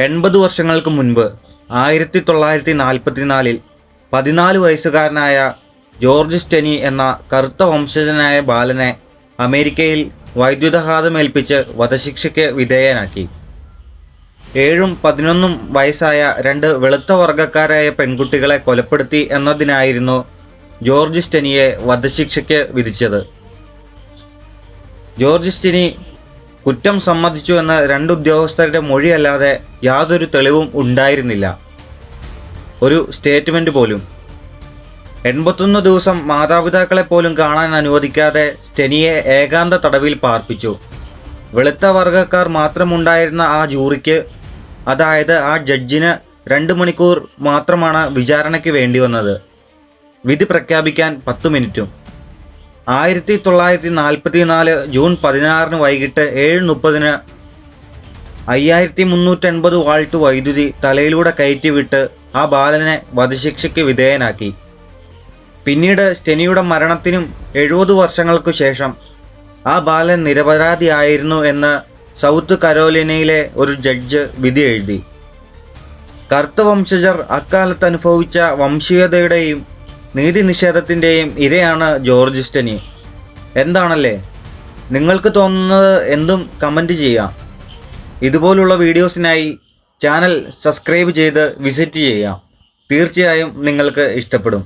എൺപത് വർഷങ്ങൾക്ക് മുൻപ് ആയിരത്തി തൊള്ളായിരത്തി നാൽപ്പത്തിനാലിൽ പതിനാല് വയസ്സുകാരനായ ജോർജ് സ്റ്റെനി എന്ന കറുത്ത വംശജനായ ബാലനെ അമേരിക്കയിൽ വൈദ്യുതഘാതമേൽപ്പിച്ച് വധശിക്ഷയ്ക്ക് വിധേയനാക്കി. ഏഴും പതിനൊന്നും വയസ്സായ രണ്ട് വെളുത്ത വർഗക്കാരായ പെൺകുട്ടികളെ കൊലപ്പെടുത്തി എന്നതിനായിരുന്നു ജോർജ് സ്റ്റെനിയെ വധശിക്ഷയ്ക്ക് വിധിച്ചത്. ജോർജ് സ്റ്റെനി കുറ്റം സമ്മതിച്ചു എന്ന രണ്ട് ഉദ്യോഗസ്ഥരുടെ മൊഴിയല്ലാതെ യാതൊരു തെളിവും ഉണ്ടായിരുന്നില്ല. ഒരു സ്റ്റേറ്റ്മെന്റ് പോലും. എൺപത്തൊന്ന് ദിവസം മാതാപിതാക്കളെ പോലും കാണാൻ അനുവദിക്കാതെ സ്റ്റെനിയെ ഏകാന്ത തടവിൽ പാർപ്പിച്ചു. വെളുത്ത വർഗക്കാർ മാത്രമുണ്ടായിരുന്ന ആ ജൂറിക്ക് അതായത് ആ ജഡ്ജിന് രണ്ട് മണിക്കൂർ മാത്രമാണ് വിചാരണയ്ക്ക് വേണ്ടി വന്നത് വിധി പ്രഖ്യാപിക്കാൻ പത്ത് മിനിറ്റും. ആയിരത്തി തൊള്ളായിരത്തി നാൽപ്പത്തി നാല് ജൂൺ പതിനാറിന് വൈകിട്ട് ഏഴ് മുപ്പതിന് അയ്യായിരത്തി മുന്നൂറ്റൻപത് വാൾട്ട് വൈദ്യുതി തലയിലൂടെ കയറ്റിവിട്ട് ആ ബാലനെ വധശിക്ഷയ്ക്ക് വിധേയനാക്കി. പിന്നീട് സ്റ്റെനിയുടെ മരണത്തിനും എഴുപത് വർഷങ്ങൾക്കു ശേഷം ആ ബാലൻ നിരപരാധിയായിരുന്നു എന്ന് സൗത്ത് കരോലിനയിലെ ഒരു ജഡ്ജ് വിധി എഴുതി. കറുത്ത വംശജർ അക്കാലത്ത് അനുഭവിച്ച വംശീയതയുടെയും നീതി നിഷേധത്തിന്റെയും ഇരയാണ് ജോർജ് സ്റ്റനി. എന്താണല്ലേ? നിങ്ങൾക്ക് തോന്നുന്നത് എന്തും കമന്റ് ചെയ്യാം ഇതുപോലുള്ള വീഡിയോസിനായി ചാനൽ സബ്സ്ക്രൈബ് ചെയ്ത് വിസിറ്റ് ചെയ്യാം തീർച്ചയായും നിങ്ങൾക്ക് ഇഷ്ടപ്പെടും.